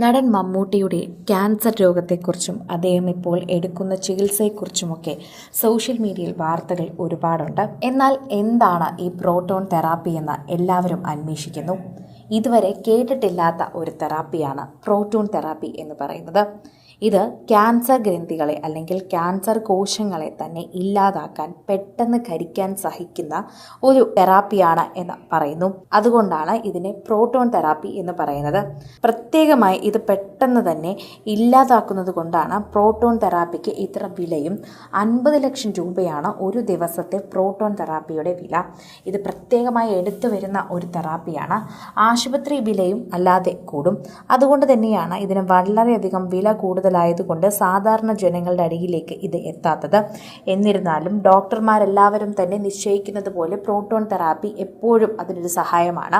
നടൻ മമ്മൂട്ടിയുടെ ക്യാൻസർ രോഗത്തെക്കുറിച്ചും അദ്ദേഹം ഇപ്പോൾ എടുക്കുന്ന ചികിത്സയെക്കുറിച്ചുമൊക്കെ സോഷ്യൽ മീഡിയയിൽ വാർത്തകൾ ഒരുപാടുണ്ട്. എന്നാൽ എന്താണ് ഈ പ്രോട്ടോൺ തെറാപ്പി എന്ന് എല്ലാവരും അന്വേഷിക്കുന്നു. ഇതുവരെ കേട്ടിട്ടില്ലാത്ത ഒരു തെറാപ്പിയാണ് പ്രോട്ടോൺ തെറാപ്പി എന്ന് പറയുന്നത്. ഇത് ക്യാൻസർ ഗ്രന്ഥികളെ അല്ലെങ്കിൽ ക്യാൻസർ കോശങ്ങളെ തന്നെ ഇല്ലാതാക്കാൻ പെട്ടെന്ന് കരിക്കാൻ സഹിക്കുന്ന ഒരു തെറാപ്പിയാണ് എന്ന് പറയുന്നു. അതുകൊണ്ടാണ് ഇതിനെ പ്രോട്ടോൺ തെറാപ്പി എന്ന് പറയുന്നത്. പ്രത്യേകമായി ഇത് പെട്ടെന്ന് തന്നെ ഇല്ലാതാക്കുന്നത് കൊണ്ടാണ് പ്രോട്ടോൺ തെറാപ്പിക്ക് ഇത്ര വിലയും അൻപത് ലക്ഷം രൂപയാണ് ഒരു ദിവസത്തെ പ്രോട്ടോൺ തെറാപ്പിയുടെ വില. ഇത് പ്രത്യേകമായി എടുത്തു വരുന്ന ഒരു തെറാപ്പിയാണ് ആശുപത്രി വിലയും അല്ലാതെ കൂടും. അതുകൊണ്ട് തന്നെയാണ് ഇതിന് വളരെയധികം വില കൂടുതലായതുകൊണ്ട് സാധാരണ ജനങ്ങളുടെ അടിയിലേക്ക് ഇത് എത്താത്തത്. എന്നിരുന്നാലും ഡോക്ടർമാരെല്ലാവരും തന്നെ നിശ്ചയിക്കുന്നത് പോലെ പ്രോട്ടോൺ തെറാപ്പി എപ്പോഴും അതിനൊരു സഹായമാണ്.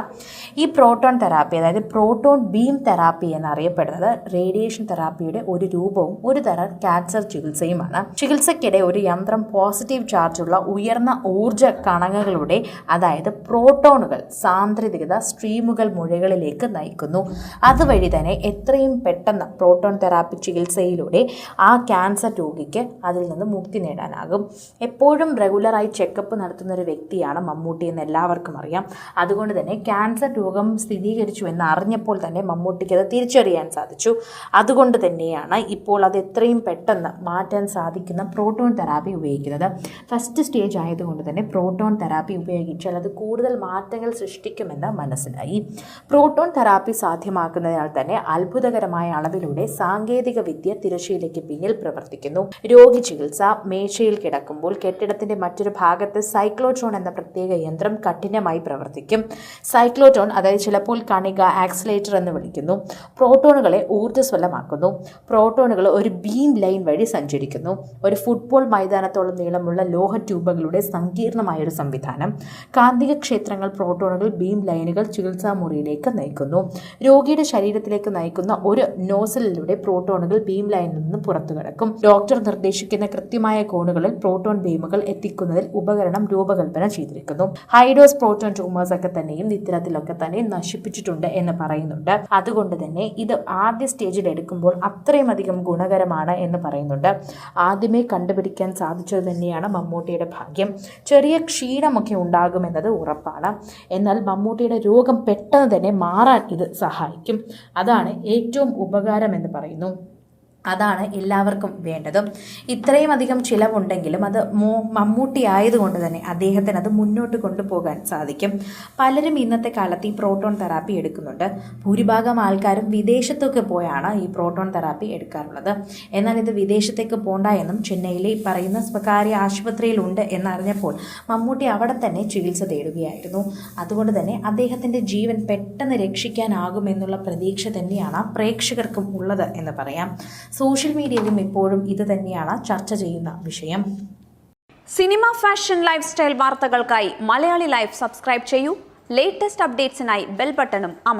ഈ പ്രോട്ടോൺ തെറാപ്പി അതായത് പ്രോട്ടോൺ ബീം തെറാപ്പി എന്നറിയപ്പെടുന്നത് റേഡിയേഷൻ തെറാപ്പിയുടെ ഒരു രൂപവും ഒരു തരം ക്യാൻസർ ചികിത്സയുമാണ്. ചികിത്സയ്ക്കിടെ ഒരു യന്ത്രം പോസിറ്റീവ് ചാർജുള്ള ഉയർന്ന ഊർജ കണങ്ങളുടെ അതായത് പ്രോട്ടോണുകൾ സാന്ദ്രതികത സ്ട്രീമുകൾ മുഴകളിലേക്ക് നയിക്കുന്നു. അതുവഴി തന്നെ എത്രയും പെട്ടെന്ന് പ്രോട്ടോൺ തെറാപ്പി ചികിത്സയിലൂടെ ആ ക്യാൻസർ രോഗിക്ക് അതിൽ നിന്ന് മുക്തി നേടാനാകും. എപ്പോഴും റെഗുലറായി ചെക്കപ്പ് നടത്തുന്ന ഒരു വ്യക്തിയാണ് മമ്മൂട്ടി എന്ന് എല്ലാവർക്കും അറിയാം. അതുകൊണ്ട് തന്നെ ക്യാൻസർ രോഗം സ്ഥിരീകരിച്ചു എന്ന് അറിഞ്ഞപ്പോൾ തന്നെ മമ്മൂട്ടിക്ക് അത് തിരിച്ചറിയാൻ സാധിച്ചു. അതുകൊണ്ട് തന്നെയാണ് ഇപ്പോൾ അത് എത്രയും പെട്ടെന്ന് മാറ്റാൻ സാധിക്കുന്ന പ്രോട്ടോൺ തെറാപ്പി ഉപയോഗിക്കുന്നത്. ഫസ്റ്റ് സ്റ്റേജ് ആയതുകൊണ്ട് തന്നെ പ്രോട്ടോൺ തെറാപ്പി ഉപയോഗിച്ചാൽ അത് കൂടുതൽ മാറ്റങ്ങൾ സൃഷ്ടിക്കുമെന്ന് മനസ്സിലായി. പ്രോട്ടോൺ തെറാപ്പി സാധ്യമാക്കുന്നതിനാൽ തന്നെ അത്ഭുതകരമായ അളവിലൂടെ സാങ്കേതിക വിദ്യ തിരശ്ശീലയ്ക്ക് പിന്നിൽ പ്രവർത്തിക്കുന്നു. രോഗി ചികിത്സ മേശയിൽ കിടക്കുമ്പോൾ കെട്ടിടത്തിന്റെ മറ്റൊരു ഭാഗത്ത് സൈക്ലോട്രോൺ എന്ന പ്രത്യേക യന്ത്രം കഠിനമായി പ്രവർത്തിക്കും. സൈക്ലോട്രോൺ അതായത് ചിലപ്പോൾ കണിക ആക്സിലേറ്റർ എന്ന് വിളിക്കുന്നു പ്രോട്ടോണുകളെ ഊർജസ്വലമാക്കുന്നു. പ്രോട്ടോണുകൾ ഒരു ബീം ലൈൻ വഴി സഞ്ചരിക്കുന്നു. ഒരു ഫുട്ബോൾ മൈതാനത്തോളം നീളമുള്ള ലോഹ ട്യൂബുകളുടെ സങ്കീർണമായ ഒരു സംവിധാനം. കാന്തിക ക്ഷേത്രങ്ങൾ പ്രോട്ടോണുകൾ ബീം ലൈനുകൾ ചികിത്സാ മുറിയിലേക്ക് നയിക്കുന്നു. രോഗിയുടെ ശരീരത്തിലേക്ക് നയിക്കുന്ന ഒരു നോസലിലൂടെ പ്രോട്ടോണുകൾ ബീം ലൈനിൽ നിന്ന് പുറത്തു കിടക്കും. ഡോക്ടർ നിർദ്ദേശിക്കുന്ന കൃത്യമായ കോണുകളിൽ പ്രോട്ടോൺ ബീമുകൾ എത്തിക്കുന്നതിൽ ഉപകരണം രൂപകൽപ്പന ചെയ്തിരിക്കുന്നു. ഹൈഡോസ് പ്രോട്ടോൺ ട്യൂമേഴ്സ് ഒക്കെ തന്നെയും ഇത്തരത്തിലൊക്കെ തന്നെ നശിപ്പിച്ചിട്ടുണ്ട് എന്ന് പറയുന്നുണ്ട്. അതുകൊണ്ട് തന്നെ ഇത് ആദ്യ സ്റ്റേജിൽ എടുക്കുമ്പോൾ അത്രയും അധികം ഗുണകരമാണ് എന്ന് പറയുന്നുണ്ട്. ആദ്യമേ കണ്ടുപിടിക്കാൻ സാധിച്ചത് തന്നെയാണ് മമ്മൂട്ടിയുടെ ഭാഗ്യം. ചെറിയ ക്ഷീണമൊക്കെ ഉണ്ടാകുമെന്നത് ഉറപ്പാണ്. എന്നാൽ മമ്മൂട്ടിയുടെ രോഗം പെട്ടെന്ന് തന്നെ മാറാൻ ഇത് സഹായിക്കും. അതാണ് ഏറ്റവും ഉപകാരം എന്ന് പറയുന്നു. അതാണ് എല്ലാവർക്കും വേണ്ടതും. ഇത്രയും അധികം ചിലവുണ്ടെങ്കിലും അത് മോ മമ്മൂട്ടി ആയതുകൊണ്ട് തന്നെ അദ്ദേഹത്തിന് അത് മുന്നോട്ട് കൊണ്ടുപോകാൻ സാധിക്കും. പലരും ഇന്നത്തെ കാലത്ത് ഈ പ്രോട്ടോൺ തെറാപ്പി എടുക്കുന്നുണ്ട്. ഭൂരിഭാഗം ആൾക്കാരും വിദേശത്തൊക്കെ പോയാണ് ഈ പ്രോട്ടോൺ തെറാപ്പി എടുക്കാറുള്ളത്. എന്നാൽ ഇത് വിദേശത്തേക്ക് പോണ്ട എന്നും ചെന്നൈയിലെ പറയുന്ന സ്വകാര്യ ആശുപത്രിയിലുണ്ട് എന്നറിഞ്ഞപ്പോൾ മമ്മൂട്ടി അവിടെ തന്നെ ചികിത്സ തേടുകയായിരുന്നു. അതുകൊണ്ട് തന്നെ അദ്ദേഹത്തിന്റെ ജീവൻ പെട്ടെന്ന് രക്ഷിക്കാനാകുമെന്നുള്ള പ്രതീക്ഷ തന്നെയാണ് പ്രേക്ഷകർക്കും ഉള്ളത് എന്ന് പറയാം. സോഷ്യൽ മീഡിയയിലും ഇപ്പോഴും ഇത് തന്നെയാണ് ചർച്ച ചെയ്യുന്ന വിഷയം. സിനിമ ഫാഷൻ ലൈഫ് സ്റ്റൈൽ വാർത്തകൾക്കായി മലയാളി ലൈഫ് സബ്സ്ക്രൈബ് ചെയ്യൂ. ലേറ്റസ്റ്റ് അപ്ഡേറ്റ്സിനായി ബെൽ ബട്ടണും അമർ